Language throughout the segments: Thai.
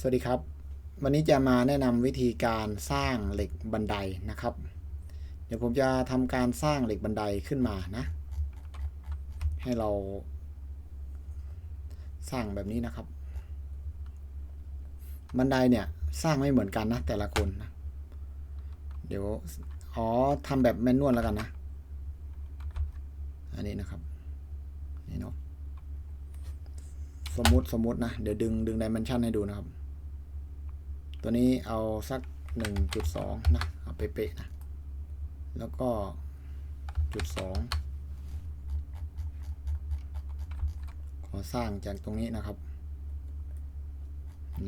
สวัสดีครับ วันนี้จะมาแนะนำวิธีการสร้างเหล็กบันไดนะครับ เดี๋ยวผมจะทำการสร้างเหล็กบันไดขึ้นมานะ ให้เรา สร้างแบบนี้นะครับ บันไดเนี่ยสร้างไม่เหมือนกันนะ แต่ละคนนะ เดี๋ยวอ๋อทำแบบแมนนวลแล้วกันนะ อันนี้นะครับนี่เนาะสมมุติสมมุตินะ เดี๋ยวดึงดึงดิเมนชันให้ดูนะครับ ตัวนี้เอาสัก 1.2 นะ เอาเป๊ะๆนะ แล้วก็จุดสองขอสร้างจากตรงนี้นะครับ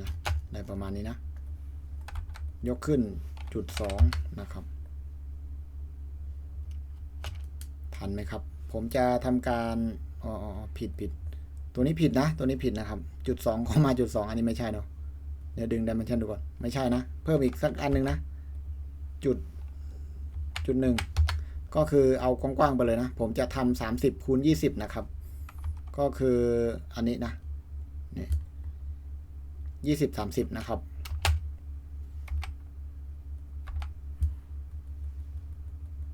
นะได้ประมาณนี้นะ ยกขึ้นจุดสองนะครับ ทันไหมครับ ผมจะทำการอ๋ออผิดผิด ตัวนี้ผิดนะ ตัวนี้ผิดนะครับ จุดสองเข้ามาจุดสองอันนี้ไม่ใช่เนาะ เดี๋ยวดึงดิเมนชันดูก่อน ไม่ใช่นะ เพิ่มอีกสักอันหนึ่งนะ จุด จุดหนึ่ง ก็คือเอากว้างๆไปเลยนะ ผมจะทำสามสิบคูณยี่สิบนะครับ ก็คืออันนี้นะนี่ยี่สิบสามสิบนะครับ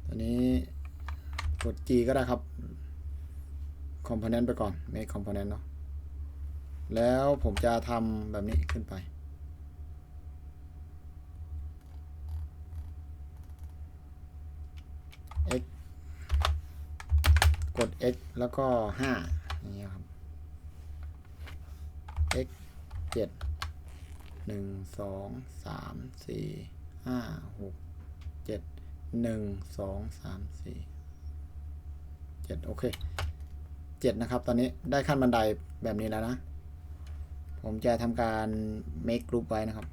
ตัวนี้กด G ก็ได้ครับ component ไปก่อน make component เนาะแล้วผมจะทำแบบนี้ขึ้นไป x กด x แล้วก็ห้าอย่างเงี้ยครับ x เจ็ดหนึ่งสองสามสี่ห้าหกเจ็ดหนึ่งสองสามสี่เจ็ดโอเคเจ็ดนะครับ ตอนนี้ได้ขั้นบันไดแบบนี้แล้วนะ ผมจะทำการ make group ไว้นะครับ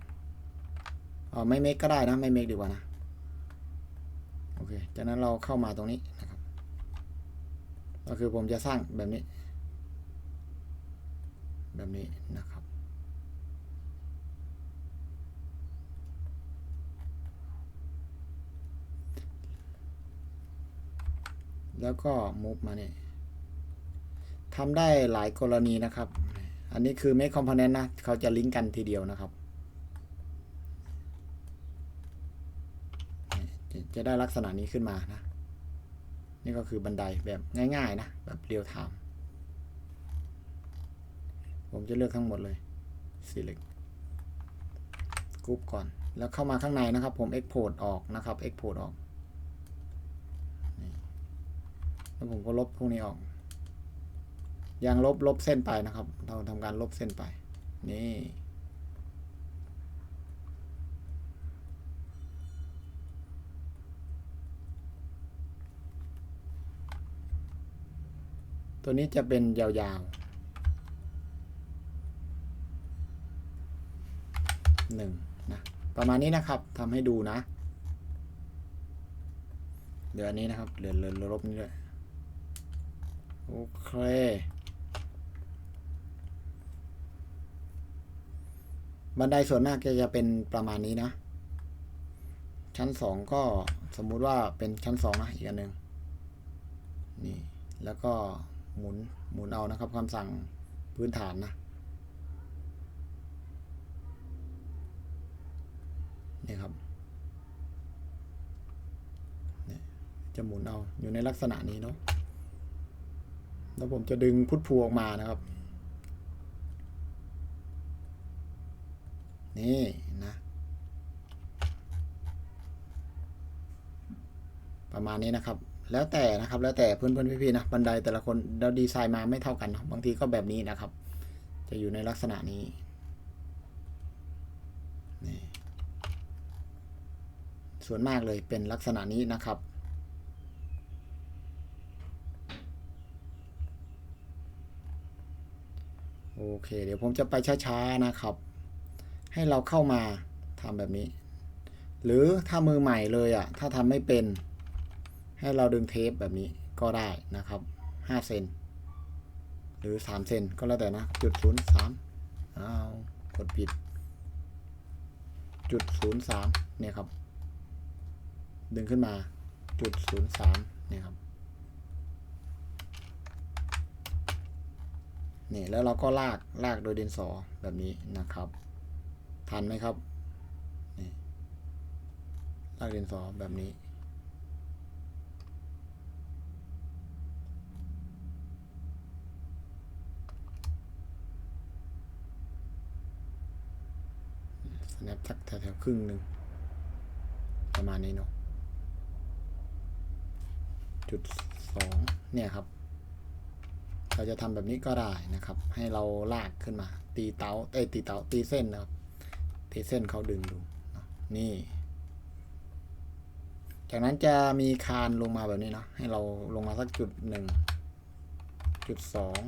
อ๋อไม่ make ก็ได้นะ ไม่ make ดีกว่านะ อเค จากนั้นเราเข้ามาตรงนี้นะครับ ก็คือผมจะสร้างแบบนี้ แบบนี้นะครับ แล้วก็มุฟมาเนี่ยทำได้หลายกรณีนะครับ อันนี้คือ make component นะ เขาจะลิงก์กันทีเดียวนะครับ จะได้ลักษณะนี้ขึ้นมานะ นี่ก็คือบันไดแบบง่ายๆนะ แบบเรียลไทม์ผมจะเลือกทั้งหมดเลย select กรุ๊ปก่อน แล้วเข้ามาข้างในนะครับ ผม export ออกนะครับ export ออก แล้วผมก็ลบพวกนี้ออก อยังลบลบเส้นไปนะครับ เราทำการลบเส้นไป นี่ ตัวนี้จะเป็นยาวๆหนึ่งนะประมาณนี้นะครับทำให้ดูนะเดี๋ยวอันนี้นะครับเหลือเหลือลบนี้ด้วยโอเคบันไดส่วนมากจะจะเป็นประมาณนี้นะ ชั้นสองก็สมมุติว่าเป็นชั้นสองนะอีกอันหนึ่งนี่ แล้วก็ หมุนหมุนเอานะครับคำสั่งพื้นฐานนะนี่ครับนี่จะหมุนเอาอยู่ในลักษณะนี้เนาะแล้วผมจะดึงพุทธพูออกมานะครับ นี่นะประมาณนี้นะครับ แล้วแต่นะครับ แล้วแต่เพื่อนเพื่อนพี่ๆนะบันไดแต่ละคนเราดีไซน์มาไม่เท่ากันนะบางทีก็แบบนี้นะครับ จะอยู่ในลักษณะนี้นี่ส่วนมากเลยเป็นลักษณะนี้นะครับโอเค เดี๋ยวผมจะไปช้าๆนะครับ ให้เราเข้ามาทำแบบนี้ หรือถ้ามือใหม่เลยอะ่ะ ถ้าทำไม่เป็น ให้เราดึงเทปแบบนี้ก็ได้นะครับห้าเซนหรือสามเซนก็แล้วแต่นะจุดศูนย์สามอ้าวกดผิดจุดศูนย์สามเนี่ยครับ ดึงขึ้นมาจุดศูนย์สามเนี่ยครับนี่แล้วเราก็ลากลากโดยดินสอแบบนี้นะครับ ทันไหมครับนี่ลากดินสอแบบนี้ สแนปสักแถวๆครึ่งหนึ่งประมาณนี้เนาะจุดสองเนี่ยครับ เราจะทำแบบนี้ก็ได้นะครับ ให้เราลากขึ้นมา ตีเตาเอ้ตีเตาตีเส้นนะครับ ตีเส้นเขาดึงดูนี่ จากนั้นจะมีคานลงมาแบบนี้เนาะให้เราลงมาสักจุดหนึ่งจุดสอง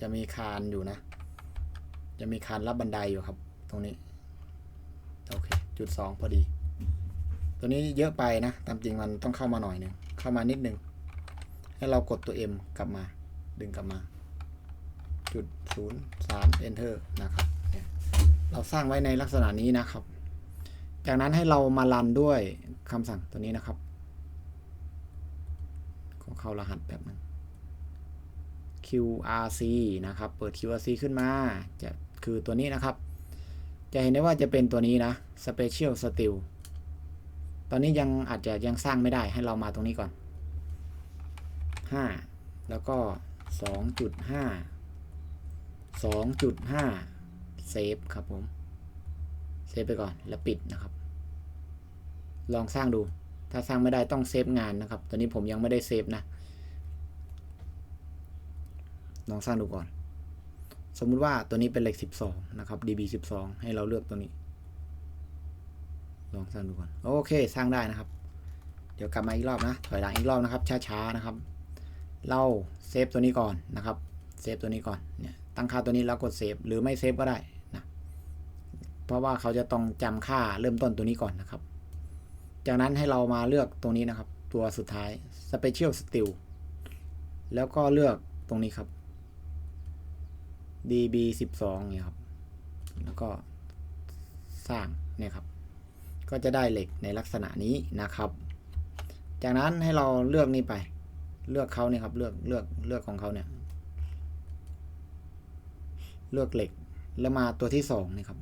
จะมีคานอยู่นะ จะมีคานรับบันไดอยู่ครับ ตรงนี้ จุดสองพอดี ตัวนี้เยอะไปนะ ตามจริงมันต้องเข้ามาหน่อยหนึ่งเข้ามานิดหนึ่งให้เรากดตัว M กลับมา ดึงกลับมา จุดศูนย์สาม enter นะครับเนี่ยเราสร้างไว้ในลักษณะนี้นะครับ จากนั้นให้เรามารันด้วยคำสั่งตัวนี้นะครับ ขอเข้ารหัสแบบนึง QRC นะครับ เปิด QRC ขึ้นมา จะคือตัวนี้นะครับ จะเห็นได้ว่าจะเป็นตัวนี้นะ Special Steel ตอนนี้ยังอาจจะยังสร้างไม่ได้ให้เรามาตรงนี้ก่อน 5 แล้วก็ 2.5 2.5 เซฟครับผม เซฟไปก่อนแล้วปิดนะครับ ลองสร้างดู ถ้าสร้างไม่ได้ต้องเซฟงานนะครับ ตอนนี้ผมยังไม่ได้เซฟนะ ลองสร้างดูก่อน สมมุติว่าตัวนี้เป็นเล็ก12 นะครับ db 12 ให้เราเลือกตัวนี้ ลองสร้างดูก่อน โอเค สร้างได้นะครับ เดี๋ยวกลับมาอีกรอบนะ ถอยหลังอีกรอบนะครับ ช้าๆนะครับ เราเซฟตัวนี้ก่อนนะครับ เซฟตัวนี้ก่อน เนี่ย ตั้งค่าตัวนี้แล้วกดเซฟ หรือไม่เซฟก็ได้นะ เพราะว่าเขาจะต้องจำค่าเริ่มต้นตัวนี้ก่อนนะครับ จากนั้นให้เรามาเลือกตรงนี้นะครับ ตัวสุดท้าย Special Steel แล้วก็เลือกตรงนี้ครับ db 12เนี่ยครับ แล้วก็สร้างเนี่ยครับ ก็จะได้เหล็กในลักษณะนี้นะครับ จากนั้นให้เราเลือกนี่ไป เลือกเขาเนี่ยครับ เลือกเลือกเลือกของเขาเนี่ย เลือกเหล็กแล้วมาตัวที่สองนี่ครับ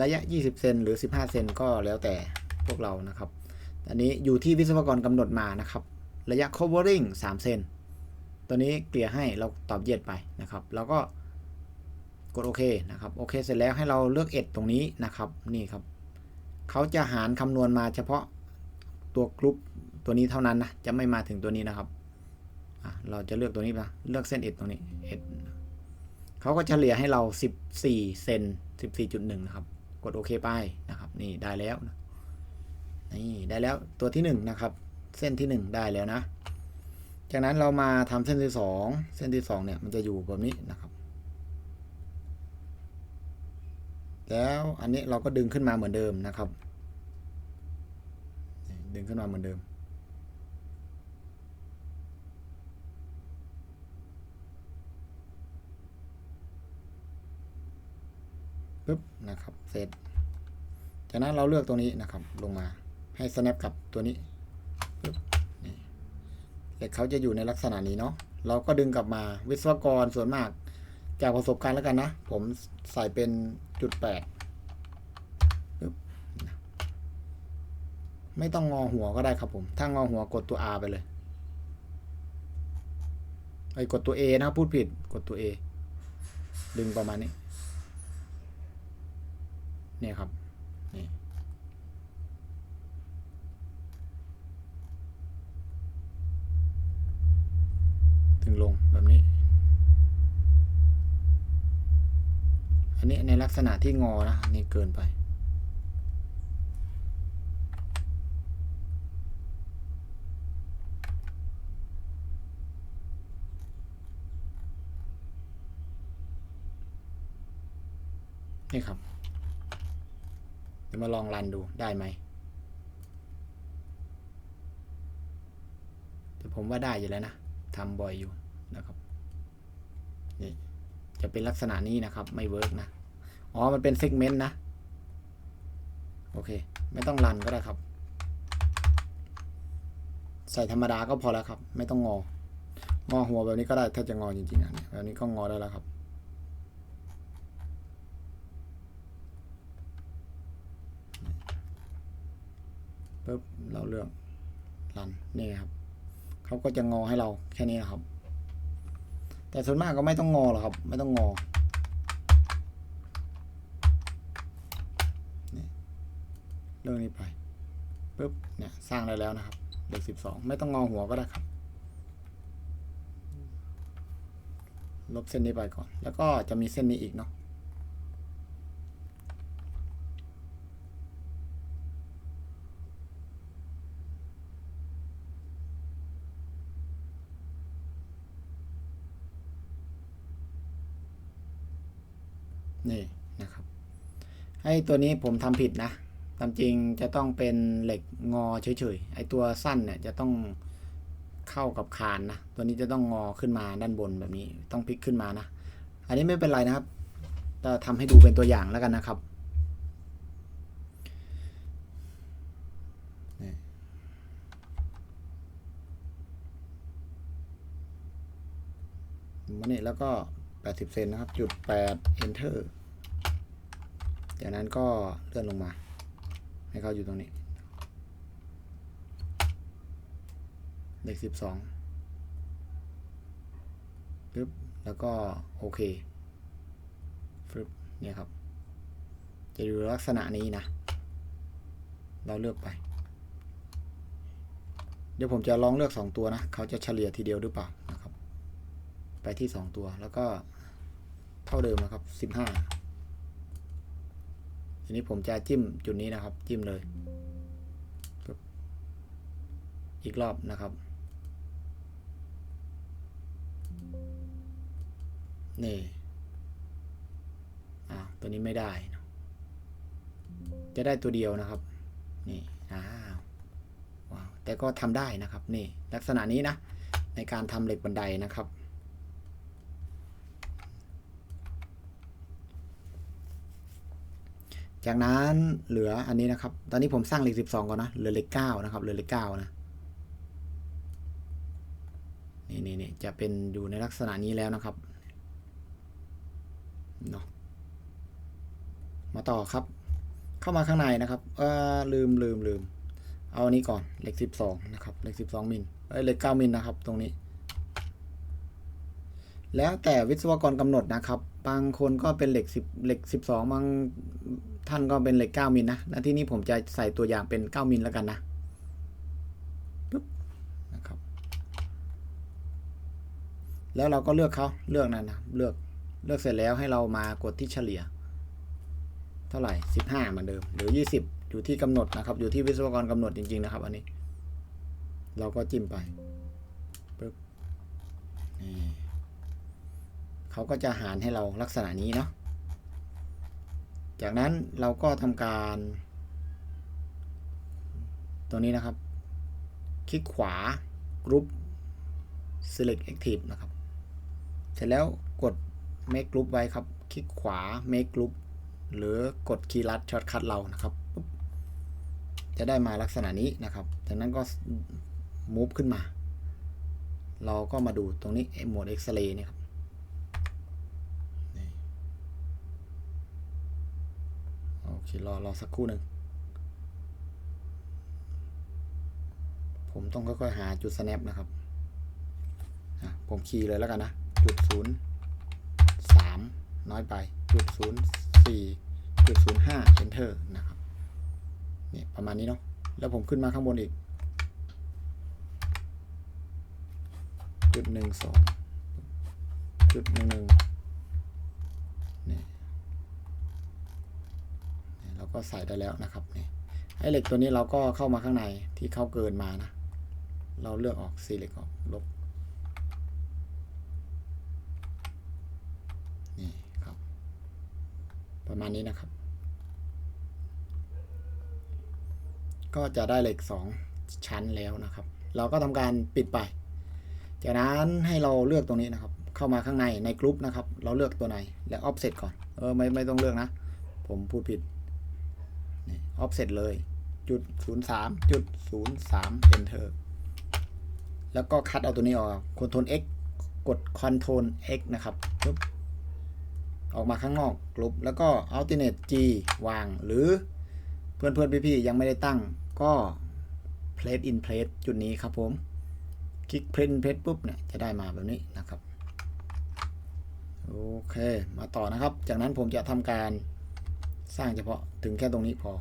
ระยะ 20 เซนหรือ 15 เซนก็แล้วแต่พวกเรานะครับ อันนี้อยู่ที่วิศวกรกำหนดมานะครับ ระยะ covering 3 เซน ตัวนี้เกลี่ยให้เราตอบเย็ดไปนะครับ แล้วก็กดโอเคนะครับโอเคเสร็จแล้วให้เราเลือกเอ็ดตรงนี้นะครับนี่ครับเขาจะหารคำนวณมาเฉพาะตัวกรุ๊ปตัวนี้เท่านั้นนะจะไม่มาถึงตัวนี้นะครับเราจะเลือกตัวนี้นะเลือกเส้นเอ็ดตรงนี้เอ็ดเขาก็จะเฉลี่ยให้เรา 14 เซน14.1 นะครับ กดโอเคไปนะครับนี่ได้แล้วนะนี่ได้แล้วตัวที่1นะครับเส้นที่ 1 ได้แล้วนะ จากนั้นเรามาทำเส้นที่ 2 เส้นที่ 2 เนี่ยมันจะอยู่แบบนี้นะครับ แล้วอันนี้เราก็ดึงขึ้นมาเหมือนเดิมนะครับ ดึงขึ้นมาเหมือนเดิม ปึ๊บนะครับ เสร็จ จากนั้นเราเลือกตัวนี้นะครับ ลงมาให้ snap กับตัวนี้ เหล็กเขาจะอยู่ในลักษณะนี้เนาะเราก็ดึงกลับมาวิศวกรส่วนมาก จากประสบการณ์แล้วกันนะ ผมใส่เป็นจุดแปดไม่ต้องงอหัวก็ได้ครับผม ถ้างอหัวกดตัว R ไปเลยไอ้กดตัว A นะพูดผิดกดตัว A ดึงประมาณนี้ เนี่ยครับ นี่ ถึ งลงแบบนี้ อันนี้ในลักษณะที่งอนะนนี่เกินไป นี่ครับ เดี๋ยวมาลองรันดูได้ไหมแต่ผมว่าได้อยู่แล้วนะ ทำบ่อยอยู่นะครับนี่จะเป็นลักษณะนี้นะครับ ไม่เวิร์กนะ อ๋อ มันเป็นเซกเมนต์นะ โอเค ไม่ต้องรันก็ได้ครับ ใส่ธรรมดาก็พอแล้วครับ ไม่ต้องงอ งอหัวแบบนี้ก็ได้ ถ้าจะงอจริงๆนะแบบนี้ก็งอได้แล้วครับ ปุ๊บ เราเลือกรัน นี่ครับ เขาก็จะงอให้เราแค่นี้นะครับ แต่ส่วนมากก็ไม่ต้องงอหรอกครับ ไม่ต้องงอเรื่องนี้ไปปุ๊บเนี่ยสร้างได้แล้วนะครับเลขสิบสองไม่ต้องงอหัวก็ได้ครับ ลบเส้นนี้ไปก่อน แล้วก็จะมีเส้นนี้อีกเนาะ นี่นะครับ ให้ตัวนี้ผมทำผิดนะตามจริงจะต้องเป็นเหล็กงอเฉยๆไอตัวสั้นเนี่ยจะต้องเข้ากับคานนะ ตัวนี้จะต้องงอขึ้นมาด้านบนแบบนี้ ต้องพลิกขึ้นมานะ อันนี้ไม่เป็นไรนะครับจะทำให้ดูเป็นตัวอย่างแล้วกันนะครับนี่มานี่แล้วก็ 80 เซนนะครับ จุด 8 enter จากนั้นก็เลื่อนลงมา ให้เขาอยู่ตรงนี้เลข12ปึ๊บแล้วก็โอเคฟึบเนี่ยครับ จะอยู่ลักษณะนี้นะ เราเลือกไป เดี๋ยวผมจะลองเลือก 2 ตัวนะ เขาจะเฉลี่ยทีเดียวหรือเปล่านะครับ ไปที่ 2 ตัวแล้วก็เท่าเดิมนะครับ 15 ทีนี้ผมจะจิ้มจุดนี้นะครับ จิ้มเลย อีกรอบนะครับ นี่อ่าตัวนี้ไม่ได้ จะได้ตัวเดียวนะครับ นี่อ้าวว้าวแต่ก็ทำได้นะครับ นี่ลักษณะนี้นะ ในการทำเหล็กบันไดนะครับ จากนั้นเหลืออันนี้นะครับ ตอนนี้ผมสร้างเหล็กสิบสองก่อนนะ เหลือเหล็กเก้านะครับ เหลือเหล็กเก้านะนี่นี่นี่จะเป็นอยู่ในลักษณะนี้แล้วนะครับเนาะมาต่อครับ เข้ามาข้างในนะครับ เออลืมลืมลืม เอาอันนี้ก่อนเหล็กสิบสองนะครับเหล็กสิบสองมิลเอ้ยเหล็กเก้ามิลนะครับ ตรงนี้ แล้วแต่วิศวกรกำหนดนะครับ บางคนก็เป็นเหล็กสิบเหล็กสิบสองบางท่านก็เป็นเหล็กเก้ามิลนะและที่นี้ผมจะใส่ตัวอย่างเป็นเก้ามิลแล้วกันนะปึ๊บนะครับ แล้วเราก็เลือกเขาเลือกนั่นนะเลือกเลือกเสร็จแล้วให้เรามากดที่เฉลี่ย เท่าไหร่สิบห้าเหมือนเดิม หรือยี่สิบอยู่ที่กำหนดนะครับ อยู่ที่วิศวกรกำหนดจริง ๆ นะครับ อันนี้ เราก็จิ้มไปปึ๊บนี่ เขาก็จะหารให้เราลักษณะนี้เนาะ จากนั้นเราก็ทำการ ตัวนี้นะครับ คลิกขวา group select active นะครับ เสร็จแล้วกด make group ไว้ครับ คลิกขวา make group หรือกดคีย์ลัดช็อตคัทเรานะครับ จะได้มาลักษณะนี้นะครับ จากนั้นก็ move ขึ้นมา เราก็มาดูตรงนี้หมด X-ray เนี่ยครับนี่โอ เครอรอสักครู่หนึ่ง ผมต้องค่อยๆหาจุด snap นะครับผมคีย์เลยแล้วกันนะ จุดศูนย์สามน้อยไป จุดศูนย์สี่จุดศูนย์ห้า enter นะครับนี่ประมาณนี้เนาะ แล้วผมขึ้นมาข้างบนอีก จุดหนึ่งสองจุดหนึ่งหนึ่งนี่นี่เรา ก็ใส่ได้แล้วนะครับนี่ไอ้เหล็กตัวนี้เราก็เข้ามาข้างในที่เข้าเกินมานะ เราเลือกออกซีเล็กออกลบนี่ครับ ประมาณนี้นะครับ ก็จะได้เหล็กสองชั้นแล้วนะครับ เราก็ทำการปิดไป จากนั้นให้เราเลือกตรงนี้นะครับ เข้ามาข้างในในกรุ๊ปนะครับ เราเลือกตัวไหนแล้ว offset ก่อน เออไม่ไม่ต้องเลือกนะ ผมพูดผิด นี่ offset เลยจุดศูนย์สามจุดศูนย์สาม enter แล้วก็คัดเอาตัวนี้ออก Ctrl X กด Ctrl X นะครับปุ๊บออกมาข้างนอกกรุ๊ปแล้วก็ Alternate G วาง หรือเพื่อนเพื่อนพี่ๆยังไม่ได้ตั้งก็ place in place จุดนี้ครับผม คลิก print place ปุ๊บเนี่ยจะได้มาแบบนี้นะครับ โอเค มาต่อนะครับ จากนั้นผมจะทำการ สร้างเฉพาะถึงแค่ตรงนี้พอ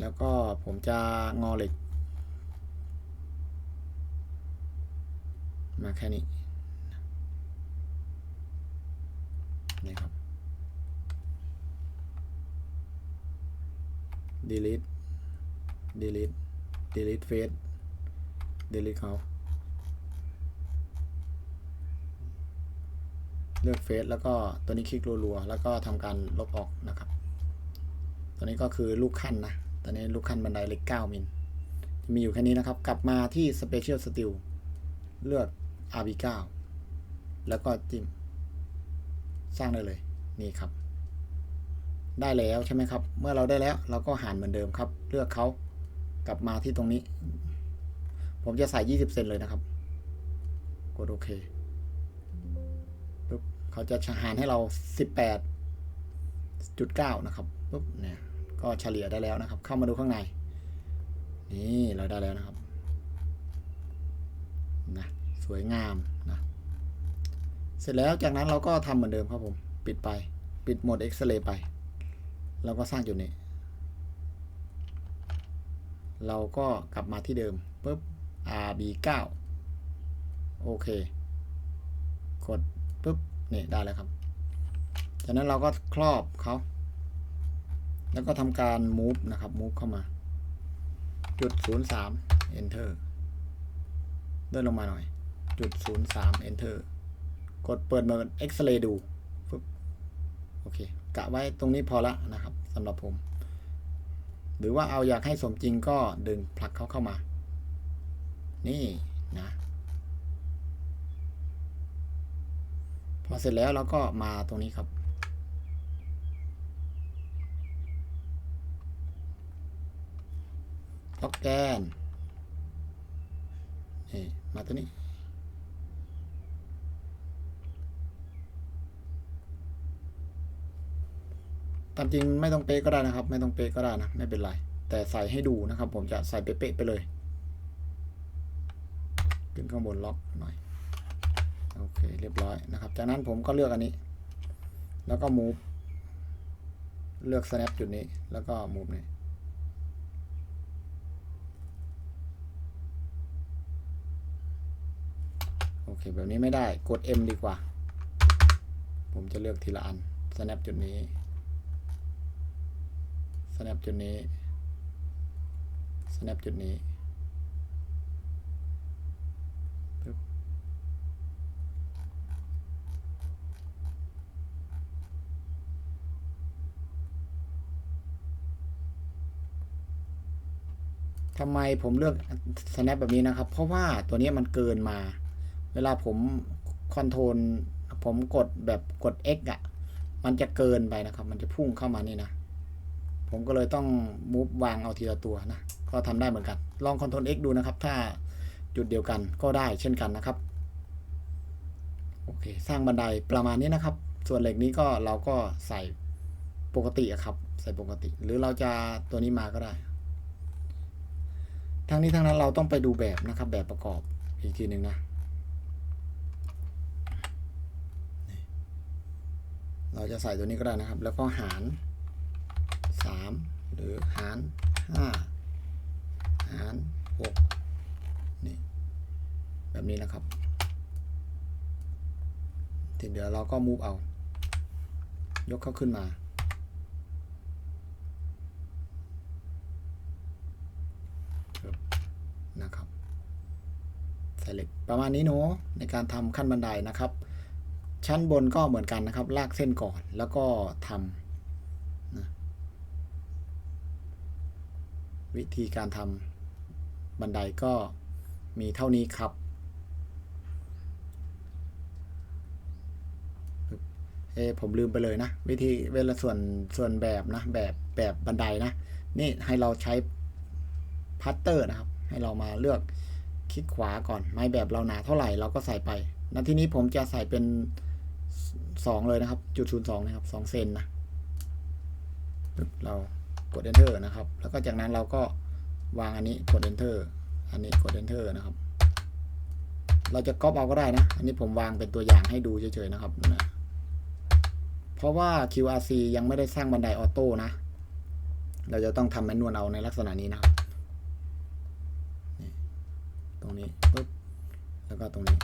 แล้วก็ผมจะงอเหล็ก มาแค่นี้นี่ครับ delete delete delete face delete เขา เลือกเฟซแล้วก็ตัวนี้คลิกรัวๆ แล้วก็ทำการลบออกนะครับ ตัวนี้ก็คือลูกขั้นนะตอนนี้ลูกขั้นบันไดเล็ก 9 มิลมีอยู่แค่นี้นะครับ กลับมาที่ Special Steel เลือก RB9 แล้วก็จิ้ม สร้างได้เลย นี่ครับ ได้แล้วใช่ไหมครับ เมื่อเราได้แล้วเราก็หารเหมือนเดิมครับ เลือกเขากลับมาที่ตรงนี้ ผมจะใส่ 20 เซนเลยนะครับ กดโอเค เขาจะหารให้เรา 18.9 นะครับปุ๊บเนี่ยก็เฉลี่ยได้แล้วนะครับ เข้ามาดูข้างใน นี่เราได้แล้วนะครับนะสวยงามนะเสร็จแล้วจากนั้นเราก็ทำเหมือนเดิมครับผม ปิดไปปิดโหมดเอ็กซเรย์ไป เราก็สร้างจุดนี้ เราก็กลับมาที่เดิมปุ๊บ RB9 โอเค กดปุ๊บ นี่ได้แล้วครับ จากนั้นเราก็ครอบเขา แล้วก็ทำการ move นะครับ move เข้ามาจุด03 enter เลื่อนลงมาหน่อยจุด03 enter กดเปิดมาเอ็กซเรย์ดูปุ๊บโอเคกะไว้ตรงนี้พอละนะครับสำหรับผม หรือว่าเอาอยากให้สมจริงก็ดึงผลักเขาเข้ามา นี่นะ พอเสร็จแล้วเราก็มาตรงนี้ครับ ล็อกแกนนี่มาตัวนี้ ตามจริงไม่ต้องเป๊ะก็ได้นะครับ ไม่ต้องเป๊ะก็ได้นะ ไม่เป็นไร แต่ใส่ให้ดูนะครับ ผมจะใส่เป๊ะๆไปเลย ขึ้นข้างบนล็อกหน่อย โอเคเรียบร้อยนะครับ จากนั้นผมก็เลือกอันนี้ แล้วก็ move เลือก snap จุดนี้แล้วก็ move นี่โอเค แบบนี้ไม่ได้กด M ดีกว่า ผมจะเลือกทีละอัน snap จุดนี้ snap จุดนี้ snap จุดนี้ ทำไมผมเลือก snap แบบนี้นะครับ เพราะว่าตัวนี้มันเกินมา เวลาผมคอนโทรลผมกดแบบกด X อะ่ะ มันจะเกินไปนะครับ มันจะพุ่งเข้ามานี่นะ ผมก็เลยต้องมูฟวางเอาทีละตัวนะ ก็ทำได้เหมือนกัน ลองคอนโทรล X ดูนะครับ ถ้าจุดเดียวกันก็ได้เช่นกันนะครับ โอเค สร้างบันไดประมาณนี้นะครับ ส่วนเหล็กนี้ก็เราก็ใส่ปกติอะครับ ใส่ปกติ หรือเราจะตัวนี้มาก็ได้ ทั้งนี้ทั้งนั้นเราต้องไปดูแบบนะครับ แบบประกอบอีกทีหนึ่งนะเราจะใส่ตัวนี้ก็ได้นะครับ แล้วก็หาร 3 หรือหาร 5 หาร 6 นี่ แบบนี้นะครับ ทีเดี๋ยวเราก็มูฟเอา ยกเขาขึ้นมาครับนะครับ ใส่เหล็กประมาณนี้เนาะในการทำขั้นบันไดนะครับ ชั้นบนก็เหมือนกันนะครับ ลากเส้นก่อนแล้วก็ทำนะวิธีการทำบันไดก็มีเท่านี้ครับเอผมลืมไปเลยนะ วิธีเวลาส่วนส่วนแบบนะ แบบแบบบันไดนะ นี่ให้เราใช้พัตเตอร์นะครับ ให้เรามาเลือก คลิกขวาก่อน ไม้แบบเราหนาเท่าไหร่เราก็ใส่ไปณที่นี้ผมจะใส่เป็นสองเลยนะครับ จุดศูนย์สองนะครับสองเซนนะเรากด enter นะครับ แล้วก็จากนั้นเราก็วางอันนี้กด enter อันนี้กด enter นะครับ เราจะก๊อปเอาก็ได้นะ อันนี้ผมวางเป็นตัวอย่างให้ดูเฉยๆนะครับนะเพราะว่า QRC ยังไม่ได้สร้างบันไดออโต้นะ เราจะต้องทำแมนนวลเอาในลักษณะนี้นะครับ ตรงนี้ปึ๊บแล้วก็ตรงนี้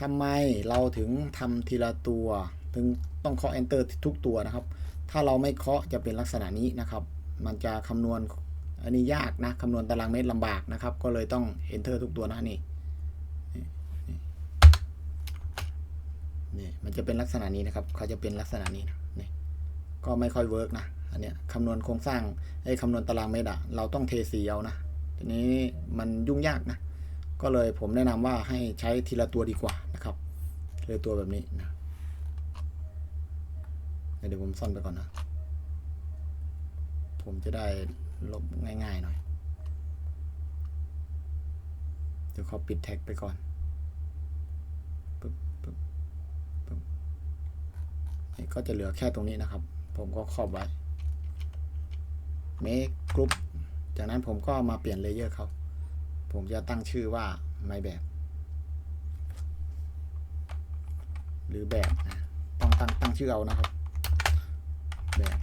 ทำไมเราถึงทำทีละตัว ถึงต้องเคาะ enter ทุกตัวนะครับ ถ้าเราไม่เคาะจะเป็นลักษณะนี้นะครับ มันจะคำนวณอันนี้ยากนะคำนวณตารางเมตรลำบากนะครับ ก็เลยต้อง enter ทุกตัวนะนี่นี่นี่นี่มันจะเป็นลักษณะนี้นะครับ เขาจะเป็นลักษณะนี้นะนี่ก็ไม่ค่อยเวิร์กนะ อันเนี้ยคำนวณโครงสร้างไอ้คำนวณตารางเมตรอะเราต้องเทสีเอานะทีนี้มันยุ่งยากนะ ก็เลยผมแนะนำว่าให้ใช้ทีละตัวดีกว่านะครับทีละตัวแบบนี้นะเดี๋ยวผมซ่อนไปก่อนนะ ผมจะได้ลบง่ายๆหน่อย เดี๋ยวเขาปิดแท็กไปก่อนปึ๊บปึ๊บปึ๊บนี่ก็จะเหลือแค่ตรงนี้นะครับ ผมก็ครอบไว้ make group จากนั้นผมก็มาเปลี่ยนเลเยอร์เขา ผมจะตั้งชื่อว่าไม่แบบ หรือแบบนะต้องตั้งตั้งชื่อเอานะครับ แบบ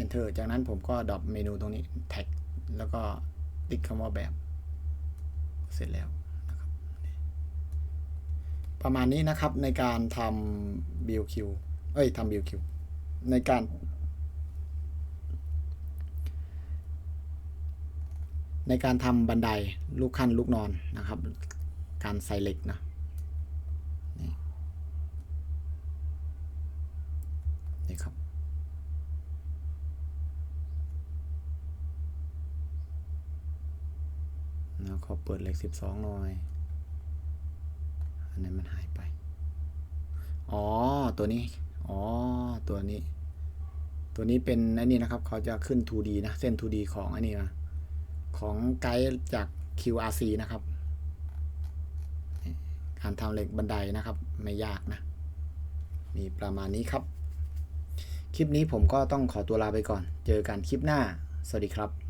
enter จากนั้นผมก็ดรอปเมนูตรงนี้ tag แล้วก็ติ๊กคำว่าแบบ เสร็จแล้วนะครับประมาณนี้นะครับในการทำ BQ เอ้ยทำ BQ ในการ ในการทำบันไดลูกขั้นลูกนอนนะครับ การใส่เหล็กนะนี่นี่ครับแล้วขอเปิดเหล็กสิบสองหน่อย อันนั้นมันหายไป อ๋อ ตัวนี้ อ๋อ ตัวนี้ ตัวนี้เป็นอ้นี่นะครับ เขาจะขึ้น 2D นะ เส้น 2D ของอ้นี่นะ ของไกด์จาก QRC นะครับนี่การทำเหล็กบันไดนะครับ ไม่ยากนะ มีประมาณนี้ครับ คลิปนี้ผมก็ต้องขอตัวลาไปก่อน เจอกันคลิปหน้า สวัสดีครับ